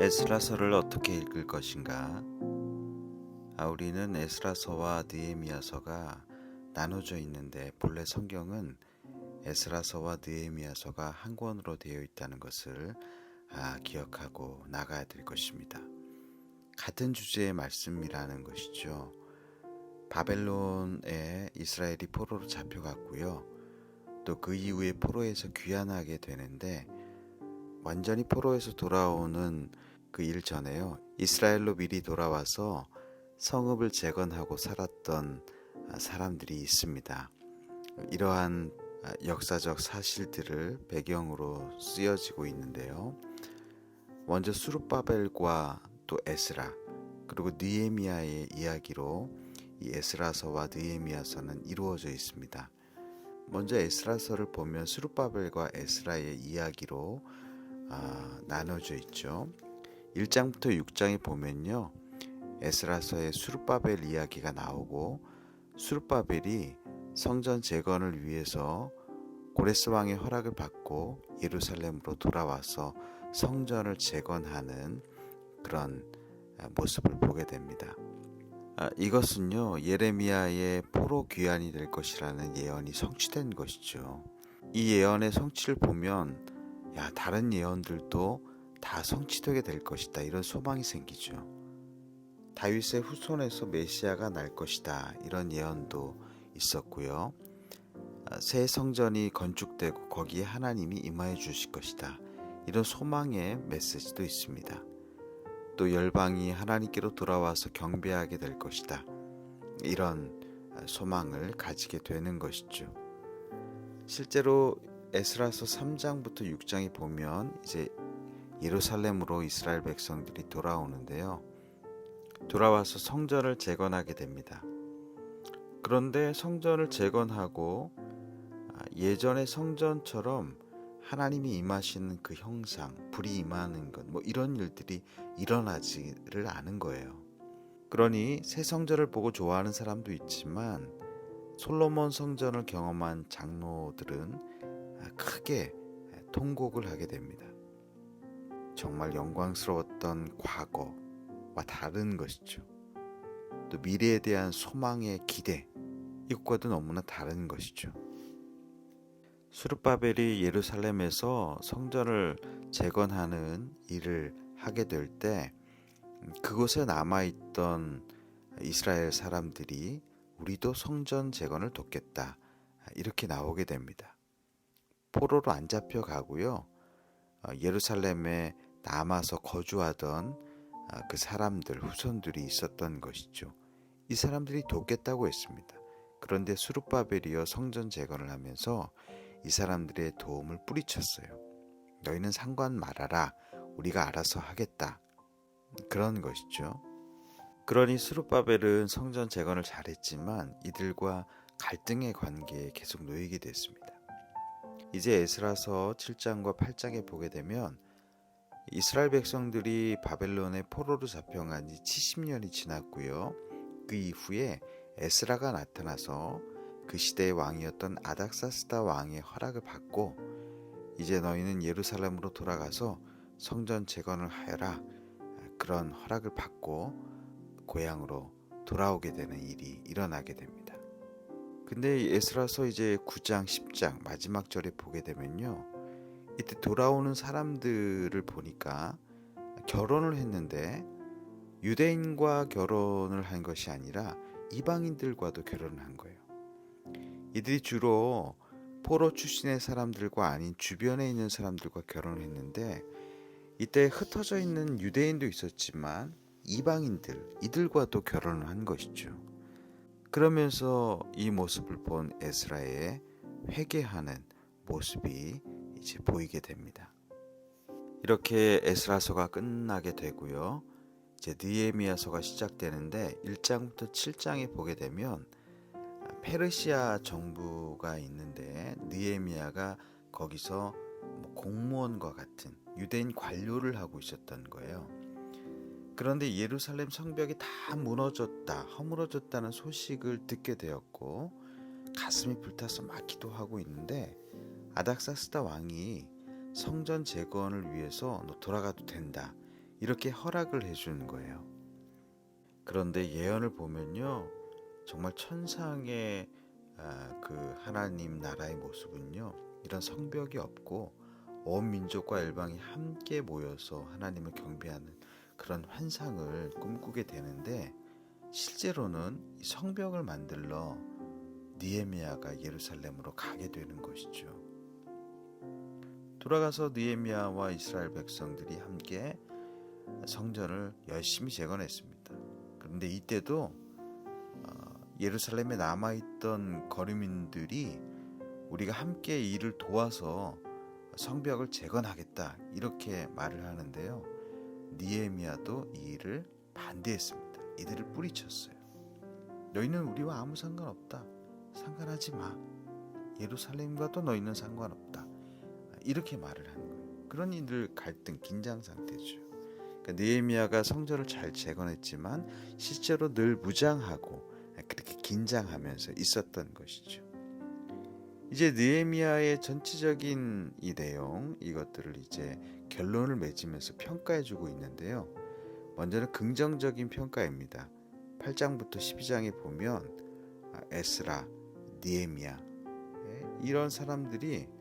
에스라서를 어떻게 읽을 것인가? 아, 우리는 에스라서와 느헤미야서가 나눠져 있는데 본래 성경은 에스라서와 느헤미야서가 한 권으로 되어 있다는 것을 아, 기억하고 나가야 될 것입니다. 같은 주제의 말씀이라는 것이죠. 바벨론에 이스라엘이 포로로 잡혀갔고요. 또 그 이후에 포로에서 귀환하게 되는데 완전히 포로에서 돌아오는 그 일 전에요. 이스라엘로 미리 돌아와서 성읍을 재건하고 살았던 사람들이 있습니다. 이러한 역사적 사실들을 배경으로 쓰여지고 있는데요. 먼저 수르바벨과 또 에스라 그리고 느헤미야의 이야기로 이 에스라서와 느헤미야서는 이루어져 있습니다. 먼저 에스라서를 보면 수르바벨과 에스라의 이야기로 아, 나눠져 있죠. 1장부터 6장에 보면요. 에스라서의 수르바벨 이야기가 나오고 수르바벨이 성전 재건을 위해서 고레스 왕의 허락을 받고 예루살렘으로 돌아와서 성전을 재건하는 그런 모습을 보게 됩니다. 아, 이것은요 예레미야의 포로 귀환이 될 것이라는 예언이 성취된 것이죠. 이 예언의 성취를 보면 야 다른 예언들도 다 성취되게 될 것이다 이런 소망이 생기죠. 다윗의 후손에서 메시아가 날 것이다 이런 예언도 있었고요. 아, 새 성전이 건축되고 거기에 하나님이 임하여 주실 것이다 이런 소망의 메시지도 있습니다. 또 열방이 하나님께로 돌아와서 경배하게 될 것이다. 이런 소망을 가지게 되는 것이죠. 실제로 에스라서 3장부터 6장에 보면 이제 예루살렘으로 이스라엘 백성들이 돌아오는데요. 돌아와서 성전을 재건하게 됩니다. 그런데 성전을 재건하고 예전의 성전처럼 하나님이 임하시는 그 형상, 불이 임하는 것, 뭐 이런 일들이 일어나지를 않은 거예요. 그러니 새 성전을 보고 좋아하는 사람도 있지만 솔로몬 성전을 경험한 장로들은 크게 통곡을 하게 됩니다. 정말 영광스러웠던 과거와 다른 것이죠. 또 미래에 대한 소망의 기대, 이것과도 너무나 다른 것이죠. 수르바벨이 예루살렘에서 성전을 재건하는 일을 하게 될 때 그곳에 남아 있던 이스라엘 사람들이 우리도 성전 재건을 돕겠다 이렇게 나오게 됩니다. 포로로 안 잡혀 가고요. 예루살렘에 남아서 거주하던 그 사람들 후손들이 있었던 것이죠. 이 사람들이 돕겠다고 했습니다. 그런데 수르바벨이여 성전 재건을 하면서 이 사람들의 도움을 뿌리쳤어요. 너희는 상관 말아라. 우리가 알아서 하겠다. 그런 것이죠. 그러니 수르바벨은 성전 재건을 잘했지만 이들과 갈등의 관계에 계속 놓이게 됐습니다. 이제 에스라서 7장과 8장에 보게 되면 이스라엘 백성들이 바벨론의 포로로 잡혀간 지 70년이 지났고요. 그 이후에 에스라가 나타나서 그 시대의 왕이었던 아닥사스다 왕의 허락을 받고 이제 너희는 예루살렘으로 돌아가서 성전 재건을 하여라 그런 허락을 받고 고향으로 돌아오게 되는 일이 일어나게 됩니다. 근데 에스라서 이제 9장 10장 마지막 절에 보게 되면요. 이때 돌아오는 사람들을 보니까 결혼을 했는데 유대인과 결혼을 한 것이 아니라 이방인들과도 결혼을 한 거예요. 이들이 주로 포로 출신의 사람들과 아닌 주변에 있는 사람들과 결혼을 했는데 이때 흩어져 있는 유대인도 있었지만 이방인들 이들과도 결혼을 한 것이죠. 그러면서 이 모습을 본 에스라의 회개하는 모습이 이제 보이게 됩니다. 이렇게 에스라서가 끝나게 되고요. 이제 느헤미야서가 시작되는데 1장부터 7장에 보게 되면 페르시아 정부가 있는데 느헤미야가 거기서 뭐 공무원과 같은 유대인 관료를 하고 있었던 거예요. 그런데 예루살렘 성벽이 다 무너졌다, 허물어졌다는 소식을 듣게 되었고 가슴이 불타서 막 기도하고 있는데 아닥사스다 왕이 성전 재건을 위해서 너 돌아가도 된다 이렇게 허락을 해주는 거예요. 그런데 예언을 보면요, 정말 천상의 아, 그 하나님 나라의 모습은요, 이런 성벽이 없고 온 민족과 열방이 함께 모여서 하나님을 경배하는 그런 환상을 꿈꾸게 되는데 실제로는 이 성벽을 만들러 니에미아가 예루살렘으로 가게 되는 것이죠. 돌아가서 느헤미야와 이스라엘 백성들이 함께 성전을 열심히 재건했습니다. 그런데 이때도 어, 예루살렘에 남아 있던 거류민들이 우리가 함께 일을 도와서 성벽을 재건하겠다 이렇게 말을 하는데요. 니에미야도 이 일을 반대했습니다. 이들을 뿌리쳤어요. 너희는 우리와 아무 상관없다. 상관하지 마. 예루살렘과도 너희는 상관없다. 이렇게 말을 하는 거예요. 그런 이들 갈등, 긴장 상태죠. 그러니까 느헤미야가 성전을 잘 재건했지만 실제로 늘 무장하고 그렇게 긴장하면서 있었던 것이죠. 이제 느헤미야의 전체적인 이 내용 이것들을 이제 결론을 맺으면서 평가해 주고 있는데요. 먼저는 긍정적인 평가입니다. 8장부터 12장에 보면 아, 에스라, 니에미야 예, 이런 사람들이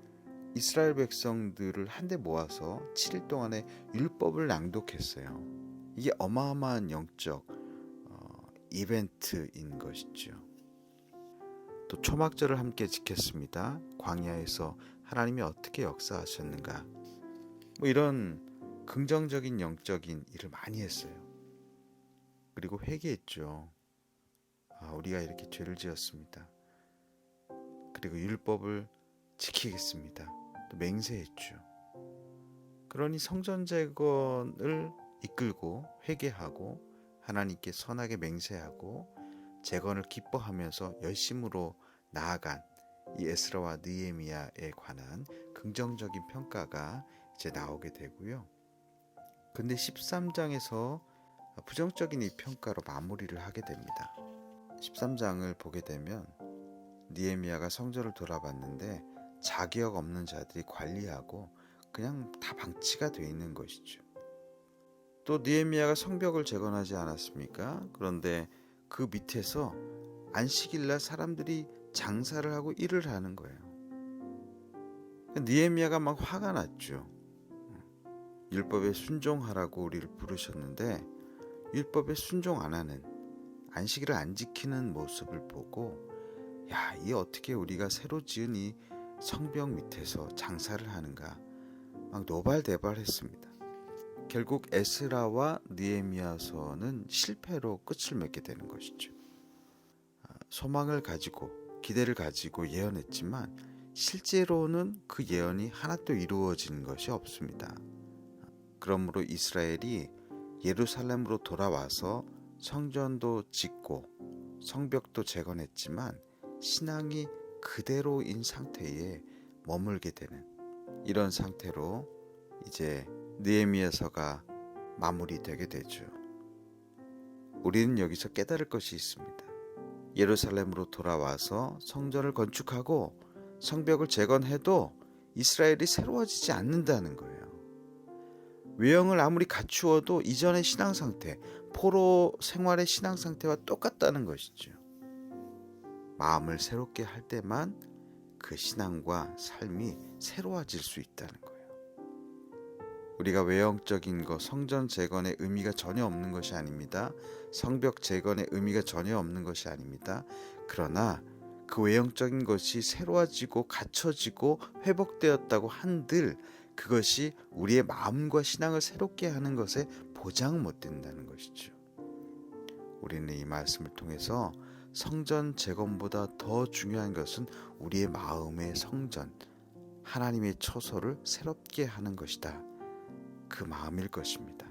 이스라엘 백성들을 한데 모아서 7일 동안의 율법을 낭독했어요. 이게 어마어마한 영적 어, 이벤트인 것이죠. 또 초막절을 함께 지켰습니다. 광야에서 하나님이 어떻게 역사하셨는가. 뭐 이런 긍정적인 영적인 일을 많이 했어요. 그리고 회개했죠. 아, 우리가 이렇게 죄를 지었습니다. 그리고 율법을 지키겠습니다. 또 맹세했죠. 그러니 성전 재건을 이끌고 회개하고 하나님께 선하게 맹세하고 재건을 기뻐하면서 열심으로 나아간 이 에스라와 느헤미야에 관한 긍정적인 평가가 이제 나오게 되고요. 근데 13장에서 부정적인 이 평가로 마무리를 하게 됩니다. 13장을 보게 되면 니에미야가 성전을 돌아봤는데 자기역 없는 자들이 관리하고 그냥 다 방치가 되어 있는 것이죠. 또 니에미야가 성벽을 재건하지 않았습니까? 그런데 그 밑에서 안식일 날 사람들이 장사를 하고 일을 하는 거예요. 니에미야가 막 화가 났죠. 율법에 순종하라고 우리를 부르셨는데 율법에 순종 안 하는 안식일을 안 지키는 모습을 보고 야, 이 어떻게 우리가 새로 지은 이 성벽 밑에서 장사를 하는가 막 노발대발했습니다. 결국 에스라와 느헤미야서는 실패로 끝을 맺게 되는 것이죠. 아, 소망을 가지고 기대를 가지고 예언했지만 실제로는 그 예언이 하나도 이루어진 것이 없습니다. 그러므로 이스라엘이 예루살렘으로 돌아와서 성전도 짓고 성벽도 재건했지만 신앙이 그대로인 상태에 머물게 되는 이런 상태로 이제 느헤미야서가 마무리되게 되죠. 우리는 여기서 깨달을 것이 있습니다. 예루살렘으로 돌아와서 성전을 건축하고 성벽을 재건해도 이스라엘이 새로워지지 않는다는 거예요. 외형을 아무리 갖추어도 이전의 신앙 상태, 포로 생활의 신앙 상태와 똑같다는 것이죠. 마음을 새롭게 할 때만 그 신앙과 삶이 새로워질 수 있다는 거예요. 우리가 외형적인 것, 성전 재건의 의미가 전혀 없는 것이 아닙니다. 성벽 재건의 의미가 전혀 없는 것이 아닙니다. 그러나 그 외형적인 것이 새로워지고 갖춰지고 회복되었다고 한들 그것이 우리의 마음과 신앙을 새롭게 하는 것에 보장 못 된다는 것이죠. 우리는 이 말씀을 통해서 성전 재건보다 더 중요한 것은 우리의 마음의 성전, 하나님의 처소를 새롭게 하는 것이다. 그 마음일 것입니다.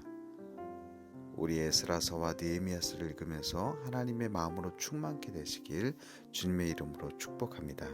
우리 에스라서와 느헤미야서를 읽으면서 하나님의 마음으로 충만케 되시길 주님의 이름으로 축복합니다.